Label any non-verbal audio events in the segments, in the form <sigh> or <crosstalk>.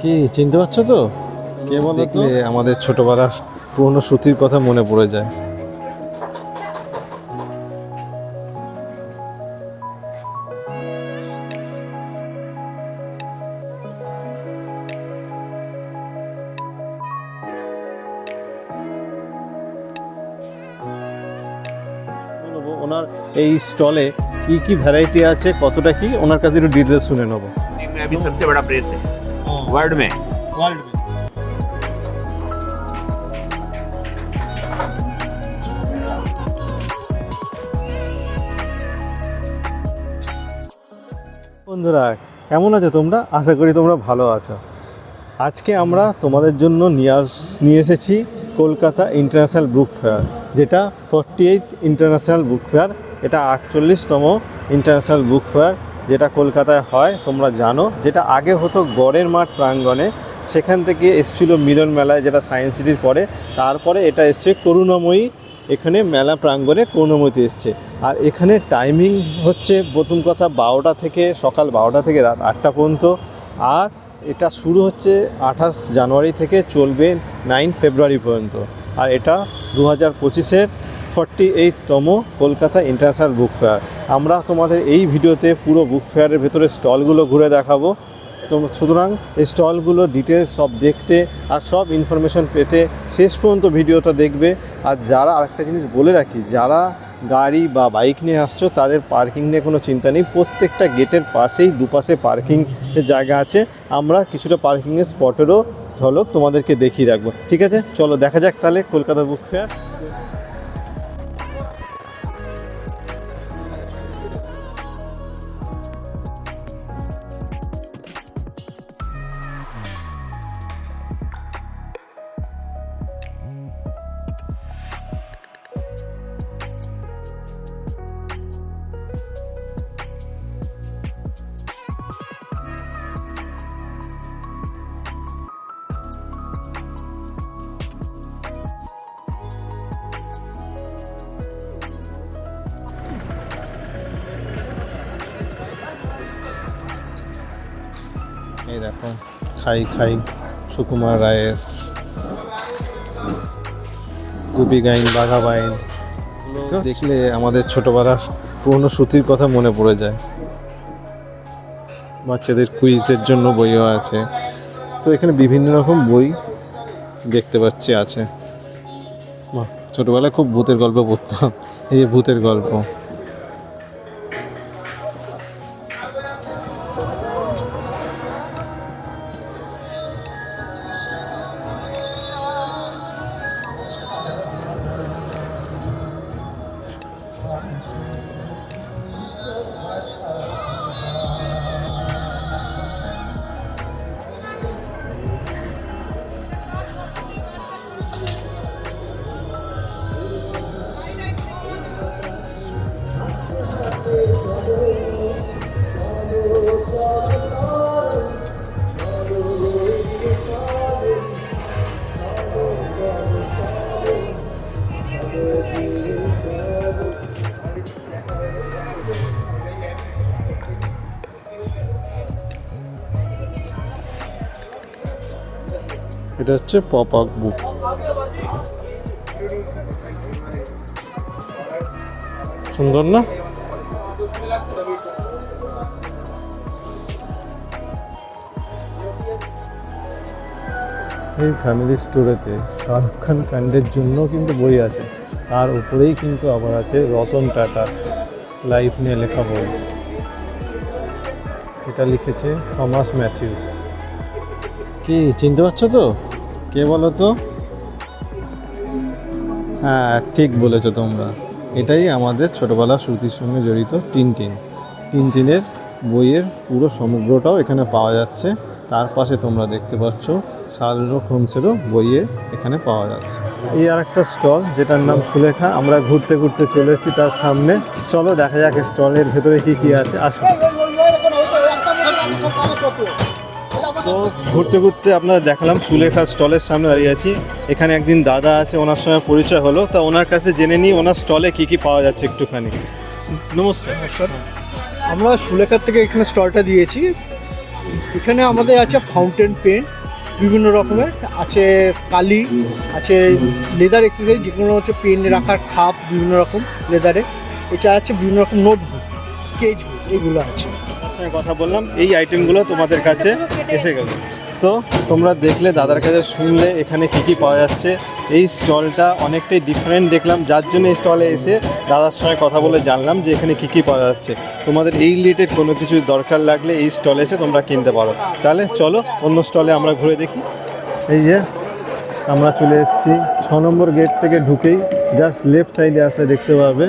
কি চিনতে পারছো তো কে বলো দেখলে আমাদের ছোটবেলার পুরনো স্মৃতির কথা মনে পড়ে যায় বলবো, ওনার এই স্টলে কি কি ভ্যারাইটি আছে কতটা কি ওনার কাছে একটু ডিটেলস শুনে নেবো चीन में अभी सबसे बड़ा प्रेस है वर्ल्ड में বন্ধুরা কেমন আছো তোমরা আশা করি তোমরা ভালো আছো আজকে আমরা তোমাদের জন্য নিয়ে আস নিয়ে এসেছি কলকাতা ইন্টারন্যাশনাল বুক ফেয়ার যেটা forty eight international book fair এটা আটচল্লিশতম ইন্টারন্যাশনাল বুক ফেয়ার যেটা কলকাতায় হয়, তোমরা জানো। যেটা আগে হতো গড়ের মাঠ প্রাঙ্গণে, সেখান থেকে এসেছিল মিলন মেলায় যেটা সায়েন্স সিটির পরে। তারপরে এটা এসছে করুণাময়ী, এখানে মেলা প্রাঙ্গণে করুণাময়ীতে এসছে। আর এখানে টাইমিং হচ্ছে প্রথম কথা বারোটা থেকে, সকাল বারোটা থেকে রাত আটটা পর্যন্ত। আর এটা শুরু হচ্ছে আঠাশ জানুয়ারি থেকে চলবে নাইন ফেব্রুয়ারি পর্যন্ত। আর এটা দু হাজার পঁচিশের ফর্টি এইটতম কলকাতা ইন্টারন্যাশনাল বুক ফেয়ার। আমরা তোমাদের এই ভিডিওতে পুরো বুক ফেয়ারের ভেতরে স্টলগুলো ঘুরে দেখাবো। তো সুতরাং এই স্টলগুলো ডিটেলস সব দেখতে আর সব ইনফরমেশন পেতে শেষ পর্যন্ত ভিডিওটা দেখবে। আর যারা আরেকটা জিনিস বলে রাখি, যারা গাড়ি বা বাইক নিয়ে আসছো, তাদের পার্কিং নিয়ে কোনো চিন্তা নেই। প্রত্যেকটা গেটের পাশেই দুপাশে পার্কিং জায়গা আছে। আমরা কিছুটা পার্কিংয়ের স্পটেরও ঝলক তোমাদেরকে দেখিয়ে রাখব। ঠিক আছে? চলো দেখা যাক তাহলে কলকাতা বুক ফেয়ার। এই দেখো খাই খাই সুকুমার রায়ের গুপি গাইন বাঘা বাইন। দেখলে আমাদের ছোটবেলার পুরনো স্মৃতির কথা মনে পড়ে যায়। বাচ্চাদের কুইজের জন্য বইও আছে। তো এখানে বিভিন্ন রকম বই দেখতে পাচ্ছি আছে। ছোটবেলায় খুব ভূতের গল্প পড়তাম। এই যে ভূতের গল্প। এটা হচ্ছে পপ আপ বুক সুন্দর না? এই ফ্যামিলি স্টোরেতে শাহরুখ খান ফ্যানদের জন্য কিন্তু বই আছে। তার উপরেই কিন্তু আবার আছে রতন টাটা লাইফ নিয়ে লেখা বই। এটা লিখেছে থমাস ম্যাথিউ কি, চিনতে পারছ তো? কে বলো তো? হ্যাঁ ঠিক বলেছ তোমরা। এটাই আমাদের ছোটোবেলার স্মৃতির সঙ্গে জড়িত টিনটিন। টিনটিনের বইয়ের পুরো সমগ্রটাও এখানে পাওয়া যাচ্ছে। তার পাশে তোমরা দেখতে পাচ্ছ শালরোক হোমসেরও বইয়ে এখানে পাওয়া যাচ্ছে। এই আর একটা স্টল, যেটার নাম সুলেখা। আমরা ঘুরতে ঘুরতে চলে এসেছি তার সামনে। চলো দেখা যাক স্টলের ভেতরে কি কি আছে। আসো। তো ঘুরতে ঘুরতে আপনার দেখালাম সুলেখা স্টলের সামনে দাঁড়িয়ে আছি। এখানে একদিন দাদা আছে ওনার সঙ্গে পরিচয় হলো। তা ওনার কাছে জেনে নিই ওনার স্টলে কি কি পাওয়া যাচ্ছে একটুখানি। নমস্কার। স্যার আমরা সুলেখার থেকে এখানে স্টলটা দিয়েছি। এখানে আমাদের আছে ফাউন্টেন পেন বিভিন্ন রকমের। আছে কালি আছে লেদার এক্সারসাইজ যেগুলো হচ্ছে পেন রাখার খাপ বিভিন্ন রকম লেদারে। এছাড়া আছে বিভিন্ন রকম নোটবুক স্কেচ বুক এগুলো আছে। সঙ্গে কথা বললাম, এই আইটেমগুলো তোমাদের কাছে এসে গেল। তো তোমরা দেখলে, দাদার কাছে শুনলে এখানে কি কি পাওয়া যাচ্ছে। এই স্টলটা অনেকটাই ডিফারেন্ট দেখলাম। যার জন্য এই স্টলে এসে দাদার সঙ্গে কথা বলে জানলাম যে এখানে কি কি পাওয়া যাচ্ছে। তোমাদের এই রিলেটেড কোনো কিছু দরকার লাগলে এই স্টলে এসে তোমরা কিনতে পারো। তাহলে চলো, অন্য স্টলে আমরা ঘুরে দেখি। এই যে, আমরা চলে এসেছি। ছ নম্বর গেট থেকে ঢুকেই জাস্ট লেফট সাইডে আসলে দেখতে পাবে।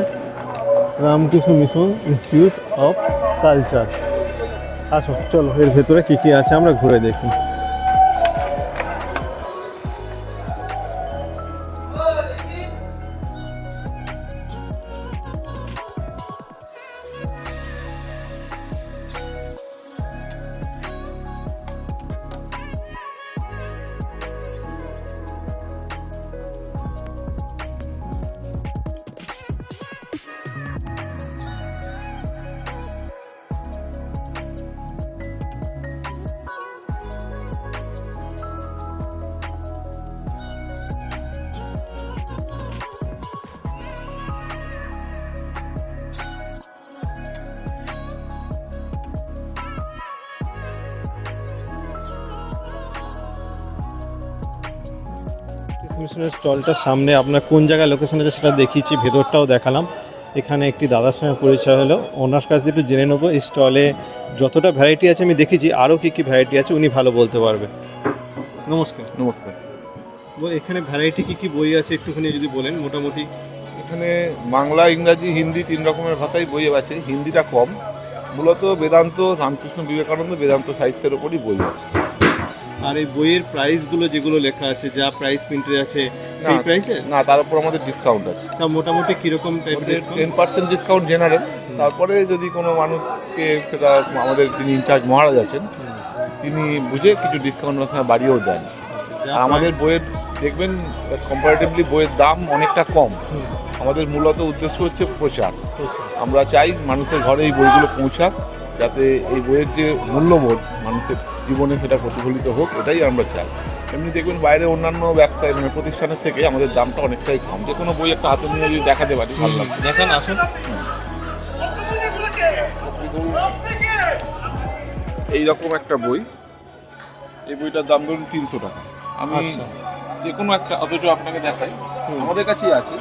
Ramakrishna Mission Institute of Culture আসো চলো এর ভেতরে কি কি আছে আমরা ঘুরে দেখি। মিশনের স্টলটার সামনে আপনার কোন জায়গায় লোকেশন আছে সেটা দেখিয়েছি ভেতরটাও দেখালাম। এখানে একটি দাদার সঙ্গে পরিচয় হলো। ওনার কাছ দিয়ে একটু জেনে নেব এই স্টলে যতটা ভ্যারাইটি আছে আমি দেখেছি আরও কী কী ভ্যারাইটি আছে উনি ভালো বলতে পারবে। নমস্কার। নমস্কার। এখানে ভ্যারাইটি কী কী বই আছে একটুখানি যদি বলেন মোটামুটি? এখানে বাংলা ইংরাজি হিন্দি তিন রকমের ভাষায় বই আছে হিন্দিটা কম। মূলত বেদান্ত রামকৃষ্ণ বিবেকানন্দ বেদান্ত সাহিত্যের ওপরই বই আছে। আর এই বইয়ের প্রাইসগুলো যেগুলো লেখা আছে যা প্রাইস প্রিন্টে আছে সেই প্রাইসে না তার উপর আমাদের ডিসকাউন্ট আছে। তা মোটামুটি কীরকম টাইপের টেন পার্সেন্ট ডিসকাউন্ট জেনারেল তারপরে যদি কোনো মানুষকে সেটা আমাদের যিনি ইনচার্জ মহারাজ আছেন তিনি বুঝে কিছু ডিসকাউন্ট সময় বাড়িয়েও দেন। আমাদের বইয়ের দেখবেন কম্পারেটিভলি বইয়ের দাম অনেকটা কম। আমাদের মূলত উদ্দেশ্য হচ্ছে প্রচার। আমরা চাই মানুষের ঘরে এই বইগুলো পৌঁছাক। যাতে এই বইয়ের যে মূল্যবোধ মানুষের জীবনে সেটা প্রতিফলিত হোক এটাই আমরা চাই। এমনি দেখবেন বাইরে অন্যান্য ব্যবসায় মানে প্রতিষ্ঠানের থেকে আমাদের দামটা অনেকটাই কম। যে কোনো বই একটা হাতে নিয়ে যদি দেখাতে পারি ভালো লাগবে। দেখান আসুন। এইরকম একটা বই। এই বইটার দাম ধরুন তিনশো টাকা। আমি আচ্ছা। যে কোনো একটা অথচ আপনাকে দেখাই। আমাদের কাছেই আছে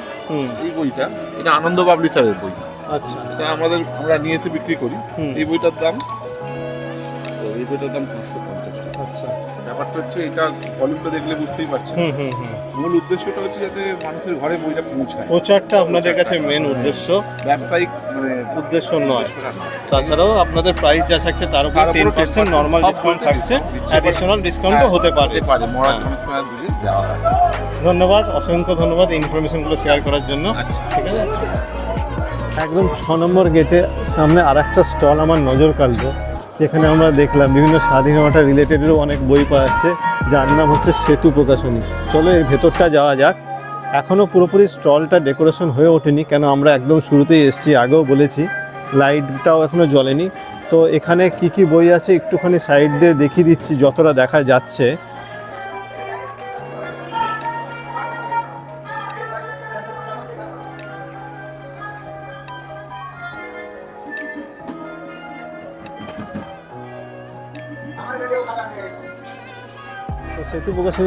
এই বইটা। এটা আনন্দ পাবলিশারের বই। আচ্ছা। এটা আমাদের আমরা নিয়ে এসে বিক্রি করি। এই বইটার দাম এই বইটার দাম পাঁচশো পঞ্চাশ টাকা। আচ্ছা। ব্যাপারটা হচ্ছে এটা ভলিউমটা দেখলে বুঝতেই পারছেন। মূল উদ্দেশ্যটা হচ্ছে যাতে মানুষের ঘরে বইটা পৌঁছায়। প্রচারটা আপনাদের কাছে মেন উদ্দেশ্য। ব্যবসায়িক মানে উদ্দেশ্য নয়। তাছাড়াও আপনাদের প্রাইস যা থাকছে তার উপর টেন পার্সেন্ট নর্মাল ডিসকাউন্ট থাকছে। অ্যাডিশনাল ডিসকাউন্টও হতে পারে। পারে। দেওয়া হয়। ধন্যবাদ অসংখ্য ধন্যবাদ ইনফরমেশনগুলো শেয়ার করার জন্য। আচ্ছা। ঠিক আছে? একদম ছ নম্বর গেটে সামনে আর একটা স্টল আমার নজর কাড়লো। যেখানে আমরা দেখলাম বিভিন্ন স্বাধীনতা রিলেটেডেরও অনেক বই পাওয়া যাচ্ছে, যার নাম হচ্ছে সেতু প্রকাশনী। চলো এর ভেতরটা যাওয়া যাক। এখনও পুরোপুরি স্টলটা ডেকোরেশন হয়ে ওঠেনি, কেন আমরা একদম শুরুতেই এসেছি, আগেও বলেছি, লাইটটাও এখনও জ্বলেনি। তো এখানে কি কি বই আছে একটুখানি সাইড দিয়ে দেখিয়ে দিচ্ছি, যতটা দেখা যাচ্ছে।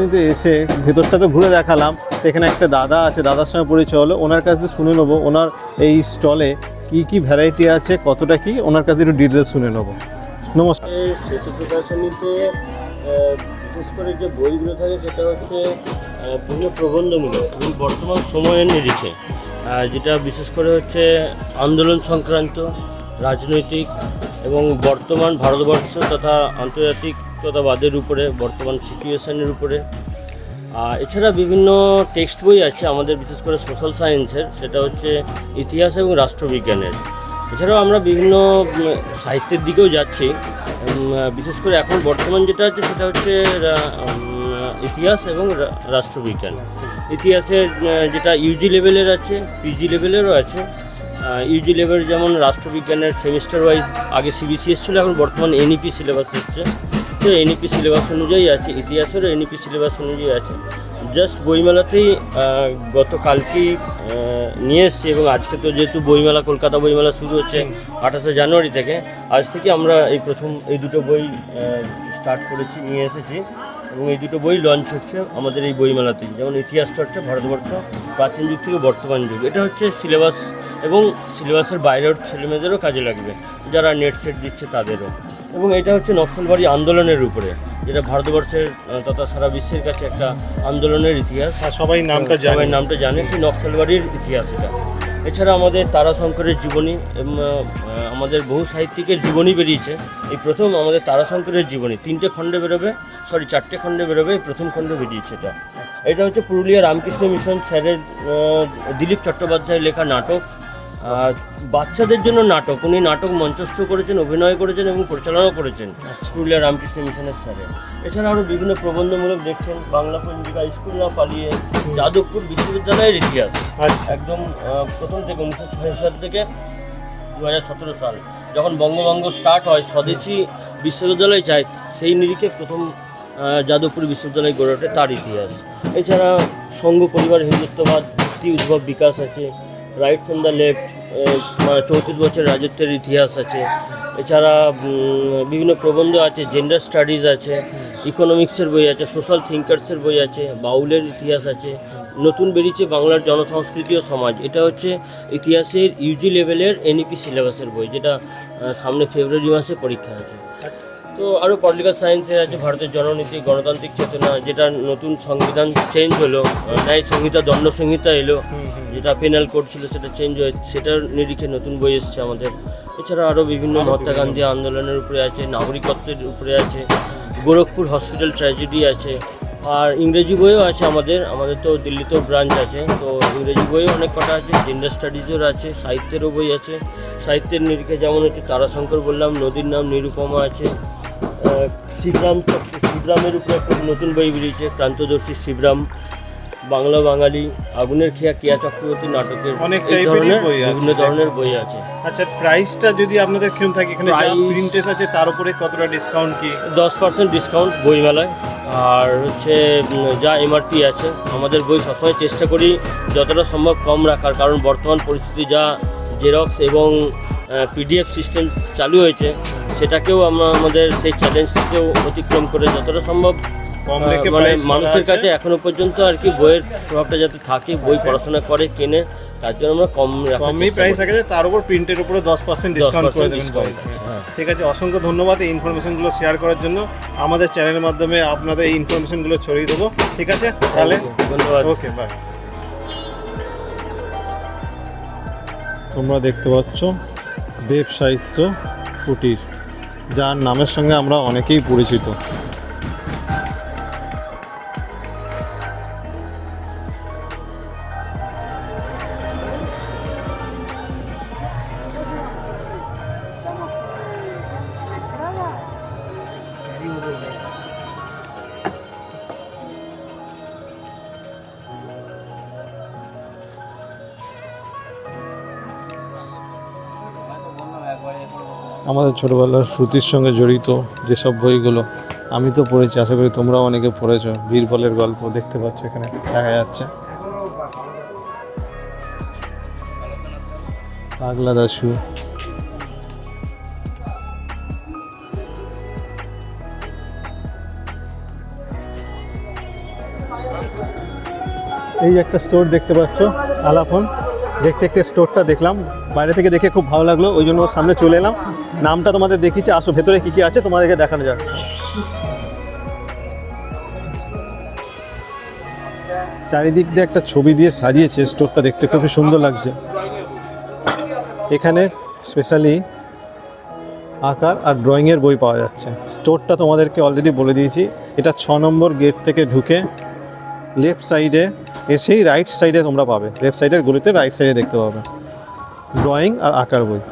সেতু এসে ভেতরটা তো ঘুরে দেখালাম। এখানে একটা দাদা আছে, দাদার সঙ্গে পরিচয় হলো। ওনার কাছ থেকে শুনে নেব, ওনার এই স্টলে কি কি ভ্যারাইটি আছে, কতটা কি, ওনার কাছে একটু ডিটেলস শুনে নেব। নমস্কার। বিশেষ করে যে বইগুলো থাকে, সেটা হচ্ছে বিভিন্ন প্রবন্ধমূলক এবং বর্তমান সময়ের নিরিখে। যেটা বিশেষ করে হচ্ছে আন্দোলন সংক্রান্ত, রাজনৈতিক এবং বর্তমান ভারতবর্ষ তথা আন্তর্জাতিকতাবাদের উপরে, বর্তমান সিচুয়েশনের উপরে। এছাড়া বিভিন্ন টেক্সট বই আছে আমাদের, বিশেষ করে সোশ্যাল সায়েন্সের সেটা হচ্ছে ইতিহাস এবং রাষ্ট্রবিজ্ঞানের। এছাড়াও আমরা বিভিন্ন সাহিত্যের দিকেও যাচ্ছি। বিশেষ করে এখন বর্তমান যেটা আছে, সেটা হচ্ছে ইতিহাস এবং রাষ্ট্রবিজ্ঞান। ইতিহাসের যেটা ইউজি লেভেলের আছে পিজি লেভেলেরও আছে। ইউজি লেভেল যেমন রাষ্ট্রবিজ্ঞানের সেমিস্টার ওয়াইজ আগে সিবিসি এসেছিল, এখন বর্তমান এনইপি সিলেবাস এসছে। তো এনইপি সিলেবাস অনুযায়ী আছে, ইতিহাসেরও এনইপি সিলেবাস অনুযায়ী আছে। জাস্ট বইমেলাতেই গতকালকেই নিয়ে এসছি এবং আজকে তো যেহেতু বইমেলা, কলকাতা বইমেলা শুরু হচ্ছে আঠাশে জানুয়ারি থেকে, আজ থেকে আমরা এই প্রথম, এই দুটো বই স্টার্ট করেছি, নিয়ে এসেছি এবং এই দুটো বই লঞ্চ হচ্ছে আমাদের এই বইমেলাতেই। যেমন ইতিহাসটা হচ্ছে ভারতবর্ষ, প্রাচীন যুগ থেকে বর্তমান যুগ। এটা হচ্ছে সিলেবাস এবং সিলেবাসের বাইরের ছেলেমেয়েদেরও কাজে লাগবে। যারা নেট সেট দিচ্ছে তাদেরও। এবং এটা হচ্ছে নকশালবাড়ি আন্দোলনের উপরে যেটা ভারতবর্ষের তথা সারা বিশ্বের কাছে একটা আন্দোলনের ইতিহাস। সবাই নামটা সবাই নামটা জানে সেই নকশালবাড়ির ইতিহাস এটা। এছাড়া আমাদের তারাশঙ্করের জীবনী আমাদের বহু সাহিত্যিকের জীবনী বেরিয়েছে। এই প্রথম আমাদের তারাশঙ্করের জীবনী তিনটে খণ্ডে বেরোবে সরি চারটে খণ্ডে বেরোবে এই প্রথম খণ্ডে বেরিয়েছে এটা। এটা হচ্ছে পুরুলিয়া রামকৃষ্ণ মিশন স্যারের দিলীপ চট্টোপাধ্যায়ের লেখা নাটক। বাচ্চাদের জন্য নাটক উনি নাটক মঞ্চস্থ করেছেন অভিনয় করেছেন এবং পরিচালনা করেছেন পুরুলিয়া রামকৃষ্ণ মিশনের স্যারে। এছাড়া আরও বিভিন্ন প্রবন্ধমূলক দেখছেন বাংলা পঞ্জিকা স্কুল না পালিয়ে যাদবপুর বিশ্ববিদ্যালয়ের ইতিহাস। আচ্ছা। একদম প্রথম থেকে উনিশশো ছয় সাল থেকে দু হাজার সতেরো সাল যখন বঙ্গভঙ্গ স্টার্ট হয় স্বদেশি বিশ্ববিদ্যালয় চাই সেই নিরিখে প্রথম যাদবপুর বিশ্ববিদ্যালয় গড়ে ওঠে তার ইতিহাস। এছাড়া সংঘ পরিবার হিন্দুত্ববাদ উদ্ভব বিকাশ আছে। রাইটস অন দ্য লেফট চৌত্রিশ বছর রাজত্বের ইতিহাস আছে। এছাড়া বিভিন্ন প্রবন্ধ আছে জেন্ডার স্টাডিজ আছে ইকোনমিক্সের বই আছে সোশ্যাল থিঙ্কার্সের বই আছে, বাউলের ইতিহাস আছে, নতুন বেরিয়েছে বাংলার জনসংস্কৃতি ও সমাজ। এটা হচ্ছে ইতিহাসের ইউজি লেভেলের এনইপি সিলেবাসের বই, যেটা সামনে ফেব্রুয়ারি মাসে পরীক্ষা আছে। তো আরও পলিটিক্যাল সায়েন্সের আছে, ভারতের জননীতি, গণতান্ত্রিক চেতনা, যেটা নতুন সংবিধান চেঞ্জ হলো, ন্যায় সংহিতা, দণ্ড সংহিতা এলো। যেটা পেনাল কোড ছিল সেটা চেঞ্জ হয়ে সেটার নিরিখে নতুন বই এসছে আমাদের। এছাড়া আরও বিভিন্ন মহাত্মা গান্ধী আন্দোলনের উপরে আছে নাগরিকত্বের উপরে আছে গোরখপুর হসপিটাল ট্র্যাজেডি আছে আর ইংরেজি বইও আছে আমাদের। আমাদের তো দিল্লিতেও ব্রাঞ্চ আছে তো ইংরেজি বইও অনেক কটা আছে জেন্ডার স্টাডিজের আছে সাহিত্যেরও বই আছে। সাহিত্যের নিরিখে যেমন হচ্ছে তারাশঙ্কর বললাম নদীর নাম নিরুপমা আছে। শিবরাম শিবরামের উপরে একটা নতুন বই বেরিয়েছে ক্রান্তদর্শী শিবরাম। বাংলা বাঙালি আগুনের খেয়া কেয়া চক্রবর্তী নাটকের অনেক ধরনের বই বিভিন্ন ধরনের বই আছে। আচ্ছা প্রাইসটা যদি আপনাদের কিরম থাকে এখানে প্রিন্টেস আছে তার উপরে কতটা ডিসকাউন্ট কি? দশ পার্সেন্ট ডিসকাউন্ট বইমেলায়। আর হচ্ছে যা এমআরপি আছে আমাদের বই সবসময় চেষ্টা করি যতটা সম্ভব কম রাখার কারণ বর্তমান পরিস্থিতি যা জেরক্স এবং পিডিএফ সিস্টেম চালু হয়েছে সেটাকেও আমরা আমাদের সেই চ্যালেঞ্জটাকেও অতিক্রম করে যতটা সম্ভব মানে মানুষের কাছে এখনও পর্যন্ত আর কি বইয়ের প্রভাবটা যাতে থাকে বই পড়াশোনা করে কেনে তার জন্য আমরা কম কমই প্রাইস করি। আছে তার উপর প্রিন্টের উপরে দশ পার্সেন্ট ডিসকাউন্ট করে 10% দেবেন হ্যাঁ। ঠিক আছে অসংখ্য ধন্যবাদ এই ইনফরমেশনগুলো শেয়ার করার জন্য। আমাদের চ্যানেলের মাধ্যমে আপনাদের এই ইনফরমেশনগুলো ছড়িয়ে দেবো। ঠিক আছে তাহলে? ধন্যবাদ। ওকে বাই তোমরা দেখতে পাচ্ছ দেব সাহিত্য কুটির যার নামের সঙ্গে আমরা অনেকেই পরিচিত। আমাদের ছোটোবেলার শ্রুতির সঙ্গে জড়িত যেসব বইগুলো আমি তো পড়েছি, আশা করি তোমরাও অনেকে পড়েছ। বীরবলের গল্প দেখতে পাচ্ছ এখানে, দেখা যাচ্ছে। পাগলা দাসু এই একটা স্টোর দেখতে পাচ্ছ, আলাপন। দেখতে দেখতে স্টোরটা দেখলাম। বাইরে থেকে দেখে খুব ভালো লাগল, ওই জন্য সামনে চলে এলাম। নামটা তোমাদের দেখিয়েছি, আসো, ভেতরে কি কি আছে তোমাদেরকে দেখানো যাক। চারিদিক দিয়ে একটা ছবি দিয়ে সাজিয়েছে, স্টোরটা দেখতে খুবই সুন্দর লাগছে। এখানে স্পেশালি আঁকার আর ড্রয়িংয়ের বই পাওয়া যাচ্ছে। স্টোরটা তোমাদেরকে অলরেডি বলে দিয়েছি, এটা ছ নম্বর গেট থেকে ঢুকে লেফট সাইডে এসেই রাইট সাইডে তোমরা পাবে। লেফট সাইডের গলিতে রাইট সাইডে দেখতে পাবে। ড্রয়িং আর আঁকার বই।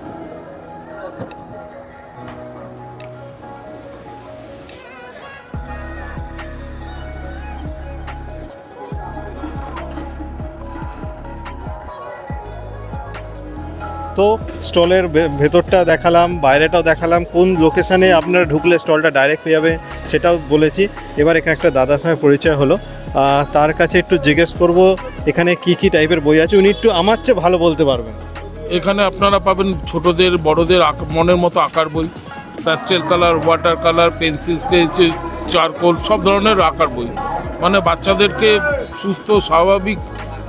তো স্টলের ভেতরটা দেখালাম, বাইরেটাও দেখালাম, কোন লোকেশানে আপনারা ঢুকলে স্টলটা ডাইরেক্ট পেয়ে যাবে সেটাও বলেছি। এবার এখানে একটা দাদার সঙ্গে পরিচয় হলো। তার কাছে একটু জিজ্ঞেস করব, এখানে কি কি টাইপের বই আছে? উনি একটু আমার চেয়ে ভালো বলতে পারবেন। এখানে আপনারা পাবেন ছোটদের বড়দের মনের মতো আঁকার বই pastel colour water colour pencil sketch charcoal সব ধরনের আঁকার বই। মানে বাচ্চাদেরকে সুস্থ স্বাভাবিক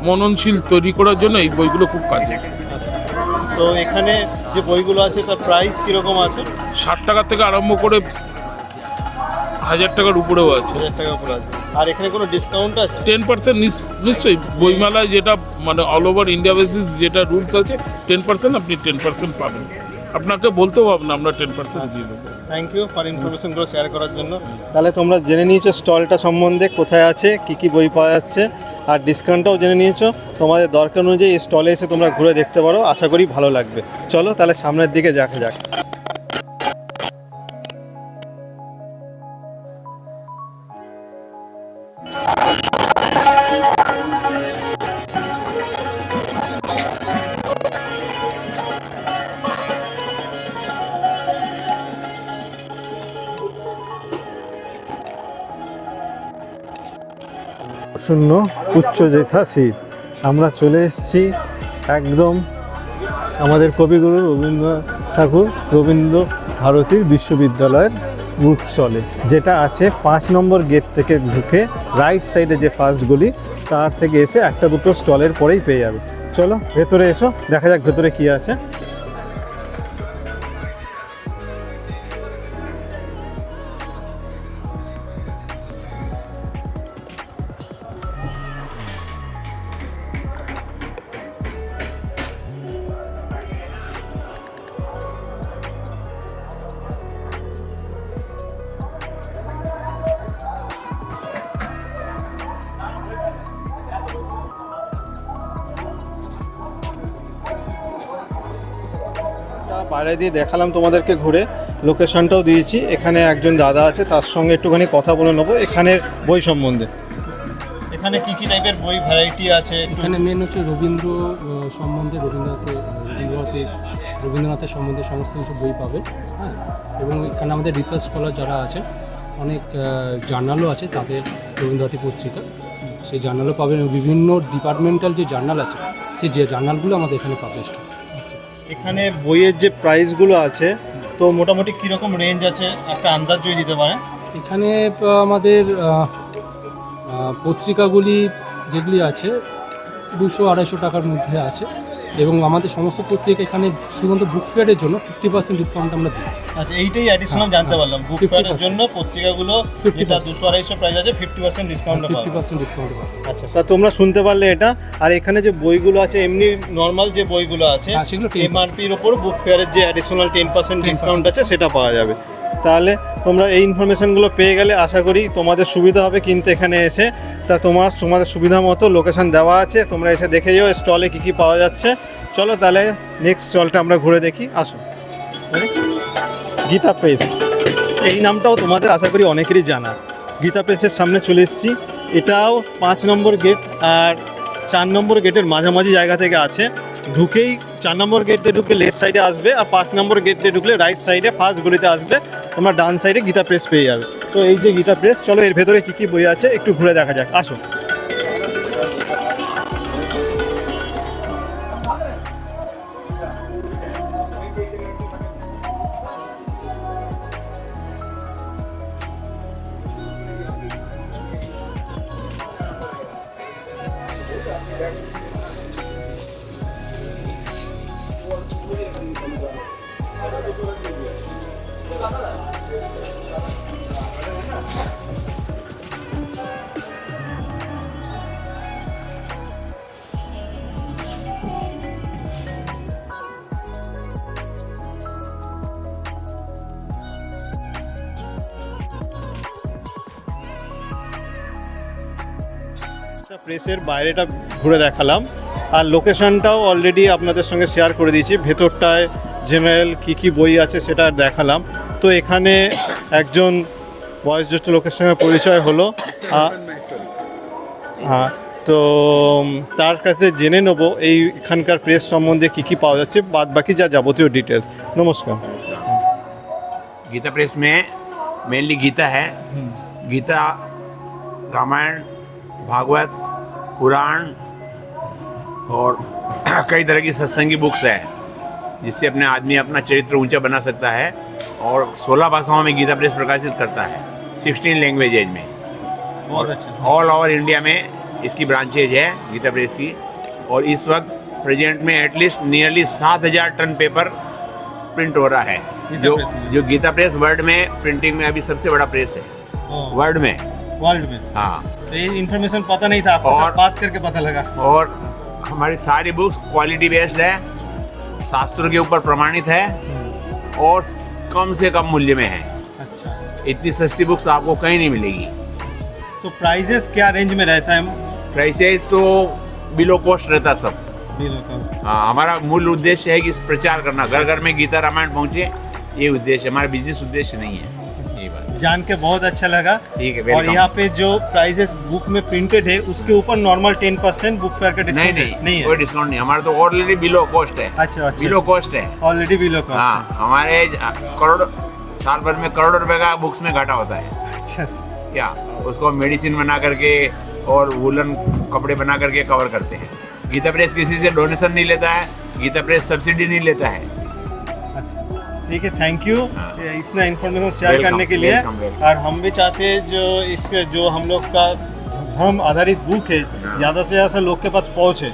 মননশীল তৈরি করার জন্য এই বইগুলো খুব কাজে তো এখানে যে বইগুলো আছে তার প্রাইস কীরকম আছে? ষাট টাকা থেকে আরম্ভ করে হাজার টাকার উপরেও আছে। হাজার টাকা উপরে আছে। আর এখানে কোনো ডিসকাউন্ট আছে? টেন পার্সেন্ট নিশ্চয়ই বইমেলায় যেটা মানে অল ওভার ইন্ডিয়া বেসিস যেটা রুলস আছে টেন পার্সেন্ট আপনি টেন পার্সেন্ট পাবেন। আপনাকে বলতেও হবে না আমরা টেন পার্সেন্ট দিয়ে দেবো। থ্যাংক ইউ ফর ইনফরমেশনগুলো শেয়ার করার জন্য। তাহলে তোমরা জেনে নিয়েছো স্টলটা সম্বন্ধে কোথায় আছে কি কি বই পাওয়া যাচ্ছে আর ডিসকাউন্টটাও জেনে নিয়েছো। তোমাদের দরকার অনুযায়ী এই স্টলে এসে তোমরা ঘুরে দেখতে পারো আশা করি ভালো লাগবে। চলো তাহলে সামনের দিকে দেখা যাক। উচ্চ জেথা শির আমরা চলে এসেছি একদম আমাদের কবিগুরু রবীন্দ্রনাথ ঠাকুর, রবীন্দ্র ভারতীর বিশ্ববিদ্যালয়ের স্টলে যেটা আছে পাঁচ নম্বর গেট থেকে ঢুকে রাইট সাইডে যে ফার্স্টগুলি তার থেকে এসে একটা দুটো স্টলের পরেই পেয়ে যাবে। চলো, ভেতরে এসো, দেখা যাক ভেতরে কি আছে। বাইরে দিয়ে দেখালাম তোমাদেরকে ঘুরে। লোকেশনটাও দিয়েছি। এখানে একজন দাদা আছে তার সঙ্গে একটুখানি কথা বলে নেব। এখানের বই সম্বন্ধে। এখানে কি কি টাইপের বই ভ্যারাইটি আছে? এখানে মেন হচ্ছে রবীন্দ্র সম্বন্ধে রবীন্দ্রনাথের রবীন্দ্রনাথের রবীন্দ্রনাথের সম্বন্ধে সমস্ত কিছু বই পাবে হ্যাঁ? এবং এখানে আমাদের রিসার্চ স্কলার যারা আছেন অনেক জার্নালও আছে তাদের রবীন্দ্রনাথী পত্রিকা। সেই জার্নালও পাবেন। এবং বিভিন্ন ডিপার্টমেন্টাল যে জার্নাল আছে সেই যে জার্নালগুলো আমাদের এখানে পাবলিশ এখানে বইয়ের যে প্রাইসগুলো আছে, তো মোটামুটি কীরকম রেঞ্জ আছে? একটা আন্দাজ যদি দিতে পারেন। এখানে আমাদের পত্রিকাগুলি যেগুলি আছে, দুশো আড়াইশো টাকার মধ্যে আছে। এবং আমাদের সমস্ত পত্রিকা এখানে শুধুমাত্র বুক ফেয়ারের জন্য ফিফটি পার্সেন্ট ডিসকাউন্ট আমরা দিই। আচ্ছা এইটাই অ্যাডিশনাল জানতে পারলাম। বুক ফেয়ারের জন্য পত্রিকাগুলো যেটা দুশো আড়াইশো প্রাইস আছে fifty percent discount fifty percent discount আচ্ছা তা তোমরা শুনতে পারলে এটা। আর এখানে যে বইগুলো আছে এমনি নর্মাল যে বইগুলো আছে হ্যাঁ, সেগুলো 10% এমআরপির ওপর বুক ফেয়ারের যে অ্যাডিশনাল টেন পার্সেন্ট ডিসকাউন্ট আছে সেটা পাওয়া যাবে। তাহলে তোমরা এই ইনফরমেশনগুলো পেয়ে গেলে আশা করি তোমাদের সুবিধা হবে কিনতে এখানে এসে। তা তোমার, তোমাদের সুবিধা মতো লোকেশান দেওয়া আছে, তোমরা এসে দেখে যাও স্টলে কী কী পাওয়া যাচ্ছে। চলো তাহলে নেক্সট স্টলটা আমরা ঘুরে দেখি, আসো? গীতা প্রেস এই নামটাও তোমাদের আশা করি অনেকেরই জানা। গীতা প্রেসের সামনে চলে এসেছি। এটাও পাঁচ নম্বর গেট আর চার নম্বর গেটের মাঝামাঝি জায়গা থেকে আছে। ঢুকেই চার নম্বর গেট দিয়ে ঢুকলে লেফট সাইডে আসবে আর পাঁচ নম্বর গেট দিয়ে ঢুকলে রাইট সাইডে ফার্স্ট গলিতে আসবে। তোমরা ডান সাইডে গীতা প্রেস পেয়ে যাবে। তো এই যে গীতা প্রেস চলো এর ভেতরে কী কী বই আছে একটু ঘুরে দেখা যাক। আসো। আচ্ছা প্রেসের বাইরেটা ঘুরে দেখালাম আর লোকেশনটাও অলরেডি আপনাদের সঙ্গে শেয়ার করে দিয়েছি ভেতরটায় জেনারেল কী কী বই আছে সেটা দেখালাম তো এখানে একজন বয়োজ্যেষ্ঠ লোকের সঙ্গে পরিচয় হলো আ- হ্যাঁ তো উম, তার কাছে জেনে নেব এই এখানকার প্রেস সম্বন্ধে কী কী পাওয়া যাচ্ছে বাদ বাকি যা যাবতীয় ডিটেলস নমস্কার गीता प्रेस में मेनली गीता है गीता रामायण भागवत पुराण और <clears throat> कई तरह की सत्संगी बुक्स है जिससे अपने आदमी अपना चरित्र ऊँचा बना सकता है और 16 भाषाओं में गीता प्रेस प्रकाशित करता है 16 लैंग्वेजेज में। बहुत अच्छा। ऑल ओवर इंडिया में इसकी ब्रांचेज है गीता प्रेस की और इस वक्त प्रेजेंट में एटलीस्ट नियरली सात हज़ार टन पेपर प्रिंट हो रहा है जो जो गीता प्रेस वर्ल्ड में प्रिंटिंग में अभी सबसे बड़ा प्रेस है। वर्ल्ड में। वर्ल्ड में। हाँ। तो ये इन्फॉर्मेशन पता नहीं था आपको और- बात करके पता लगा। और हमारी सारी बुक्स क्वालिटी बेस्ड है शास्त्रों के ऊपर प्रमाणित है और कम से कम मूल्य में है। अच्छा। इतनी सस्ती बुक्स आपको कहीं नहीं मिलेगी। तो प्राइजेस क्या रेंज में रहता है? प्राइसेस तो बिलो कॉस्ट रहता सब। हाँ हमारा मूल उद्देश्य है कि प्रचार करना। घर घर में गीता रामायण पहुँचे ये उद्देश्य हमारा बिज़नेस उद्देश्य नहीं है। जान के बहुत अच्छा लगा। ठीक है और यहाँ पे जो प्राइजेस बुक में प्रिंटेड है उसके ऊपर normal ten percent book fair का डिस्काउंट नहीं नहीं कोई है। डिस्काउंट नहीं हमारा तो ऑलरेडी बिलो कॉस्ट है। अच्छा अच्छा बिलो कॉस्ट है। ऑलरेडी बिलो हाँ कॉस्ट हमारे करोड़ साल भर में करोड़ रुपए का बुक्स में घाटा होता है। अच्छा अच्छा। क्या? उसको मेडिसिन बना करके और वुलन कपड़े बना करके कवर करते हैं। गीता प्रेस किसी से डोनेशन नहीं लेता है गीता प्रेस सब्सिडी नहीं लेता है। अच्छा। ठीक है थैंक यू हाँ। इतना इन्फॉर्मेशन शेयर Welcome, करने के लिए welcome, welcome। और हम भी चाहते हैं जो इसके जो हम लोग का धर्म आधारित बुक है हाँ। ज़्यादा से ज़्यादा लोग के पास पहुँचे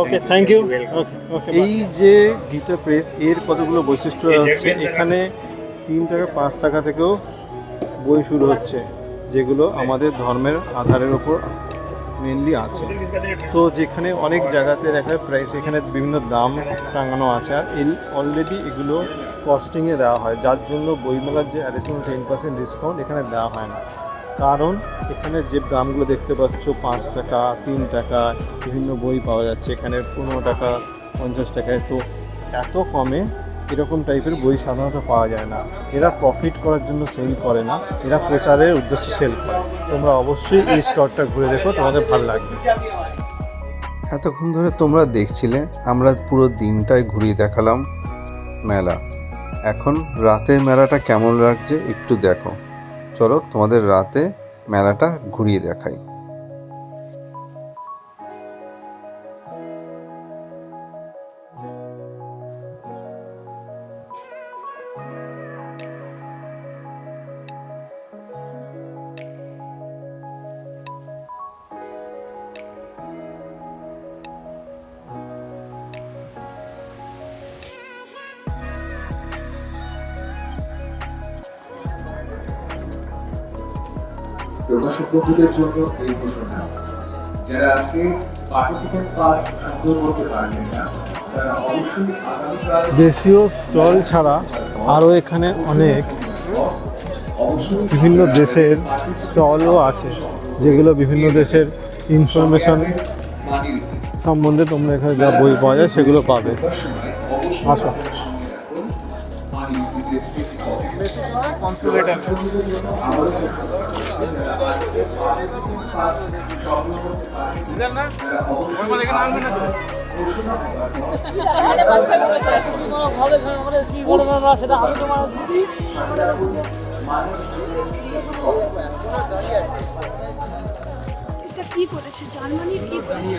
okay thank Thank you you, welcome. Okay okay এই যে গীতা প্রেস এর কতগুলো বৈশিষ্ট্য হচ্ছে এখানে তিন টাকা পাঁচ টাকা থেকেও বই শুরু হচ্ছে যেগুলো আমাদের ধর্মের আধারের ওপর মেনলি আছে। তো যেখানে অনেক জায়গাতে দেখা যায় প্রাইস এখানে বিভিন্ন দাম টাঙানো আছে। আর এল অলরেডি এগুলো কস্টিংয়ে দেওয়া হয়। যার জন্য বইমেলার যে অ্যাডিশনাল টেন পার্সেন্ট ডিসকাউন্ট এখানে দেওয়া হয় না। কারণ এখানে যে দামগুলো দেখতে পাচ্ছ, পাঁচ টাকা, তিন টাকা, বিভিন্ন বই পাওয়া যাচ্ছে। এখানে পনেরো টাকা, পঞ্চাশ টাকায়। তো এত কমে এরকম টাইপের বই সাধারণত পাওয়া যায় না। এরা প্রফিট করার জন্য সেল করে না। এরা প্রচারের উদ্দেশ্যে সেল করে। তোমরা অবশ্যই এই স্টলটা ঘুরে দেখো, তোমাদের ভালো লাগবে। এতক্ষণ ধরে তোমরা দেখছিলে, আমরা পুরো দিনটাই ঘুরিয়ে দেখালাম মেলা। এখন রাতের মেলাটা কেমন লাগছে একটু দেখো। চলো তোমাদের রাতে মেলাটা ঘুরিয়ে দেখাই। বন্ধুদের জন্য এই ঘোষণা। যারা আজকে পার্টিসিপেন্ট পাস সংগ্রহ করতে পারবেন না দেশীয় স্টল ছাড়া আরও এখানে অনেক বিভিন্ন দেশের স্টলও আছে যেগুলো বিভিন্ন দেশের ইনফরমেশন সম্বন্ধে তোমরা এখানে যা বই পাওয়া যায় সেগুলো পাবে। আসো। এটা কি করেছে? জার্মানির কি করেছে?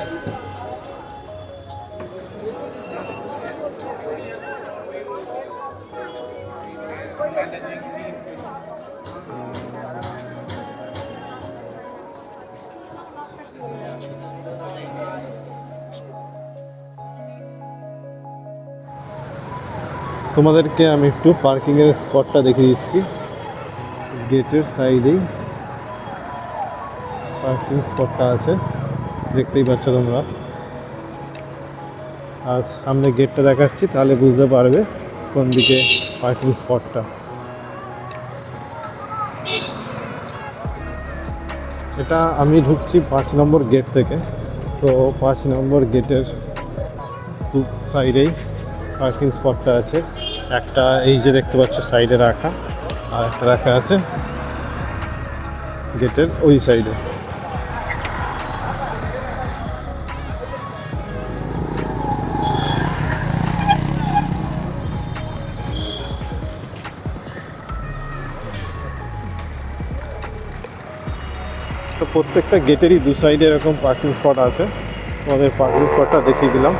তোমাদেরকে আমি একটু পার্কিংয়ের স্পটটা দেখিয়ে দিচ্ছি। গেটের সাইডেই পার্কিং স্পটটা আছে। দেখতেই পাচ্ছ তোমরা। আর সামনে গেটটা দেখাচ্ছি, তাহলে বুঝতে পারবে কোন দিকে পার্কিং স্পটটা। এটা আমি ঢুকছি পাঁচ নম্বর গেট থেকে। তো পাঁচ নম্বর গেটের দু সাইডেই পার্কিং স্পটটা আছে। একটা এই যে দেখতে পাচ্ছ, সাইডে রাখা, আর একটা রাখা আছে গেটের ওই সাইডে। তো প্রত্যেকটা গেটেরই দু সাইডে এরকম পার্কিং স্পট আছে। তোমাদের পার্কিং স্পটটা দেখিয়ে দিলাম।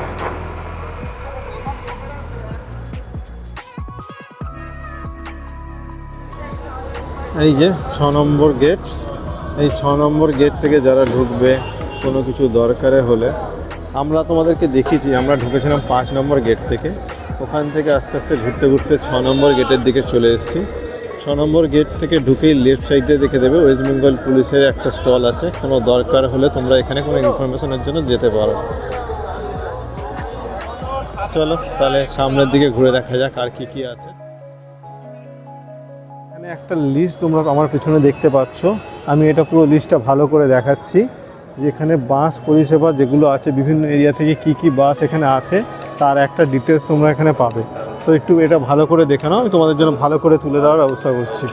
এই যে ছ নম্বর গেট, এই ছ নম্বর গেট থেকে যারা ঢুকবে, কোনো কিছু দরকারে হলে আমরা তোমাদেরকে দেখিয়েছি, আমরা ঢুকেছিলাম পাঁচ নম্বর গেট থেকে। ওখান থেকে আস্তে আস্তে ঘুরতে ঘুরতে ছ নম্বর গেটের দিকে চলে এসেছি। ছ নম্বর গেট থেকে ঢুকেই লেফট সাইডে দেখে দেবে ওয়েস্ট বেঙ্গল পুলিশের একটা স্টল আছে। কোনো দরকার হলে তোমরা এখানে কোনো ইনফরমেশনের জন্য যেতে পারো। চলো, তাহলে সামনের দিকে ঘুরে দেখা যাক আর কি কি আছে। এখানে একটা লিস্ট তোমরা আমার পিছনে দেখতে পাচ্ছ। আমি এটা পুরো লিস্টটা ভালো করে দেখাচ্ছি। যেখানে বাস পরিষেবা যেগুলো আছে, বিভিন্ন এরিয়া থেকে কি কি বাস এখানে আছে তার একটা ডিটেলস তোমরা এখানে পাবে। তো একটু এটা ভালো করে দেখে নাও, আমি তোমাদের জন্য ভালো করে তুলে দেওয়ার ব্যবস্থা করছি।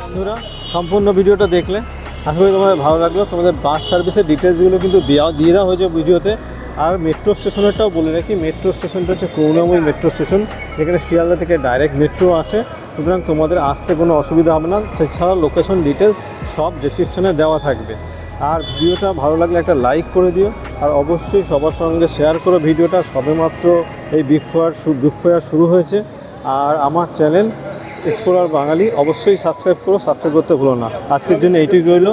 বন্ধুরা, সম্পূর্ণ ভিডিওটা দেখলে আশা করি তোমাদের ভালো লাগল। তোমাদের বাস সার্ভিসের ডিটেলসগুলো কিন্তু দেওয়া দিয়ে দেওয়া হয়েছে ভিডিওতে। আর মেট্রো স্টেশনেরটাও বলে রাখি মেট্রো স্টেশনটা হচ্ছে করুণাময়ী মেট্রো স্টেশন যেখানে শিয়ালদা থেকে ডাইরেক্ট মেট্রো আসে। সুতরাং তোমাদের আসতে কোনো অসুবিধা হবে না। সেছাড়া লোকেশন ডিটেলস সব ডিসক্রিপশনে দেওয়া থাকবে। আর ভিডিওটা ভালো লাগলে একটা লাইক করে দিও। আর অবশ্যই সবার সঙ্গে শেয়ার করো ভিডিওটা। সবেমাত্র এই বিগ ফেয়ার শুরু হয়েছে। আর আমার চ্যানেল এক্সপ্লোরার বাঙালি অবশ্যই সাবস্ক্রাইব করো। সাবস্ক্রাইব করতে ভুলো না। আজকের জন্য এইটুকু রইল।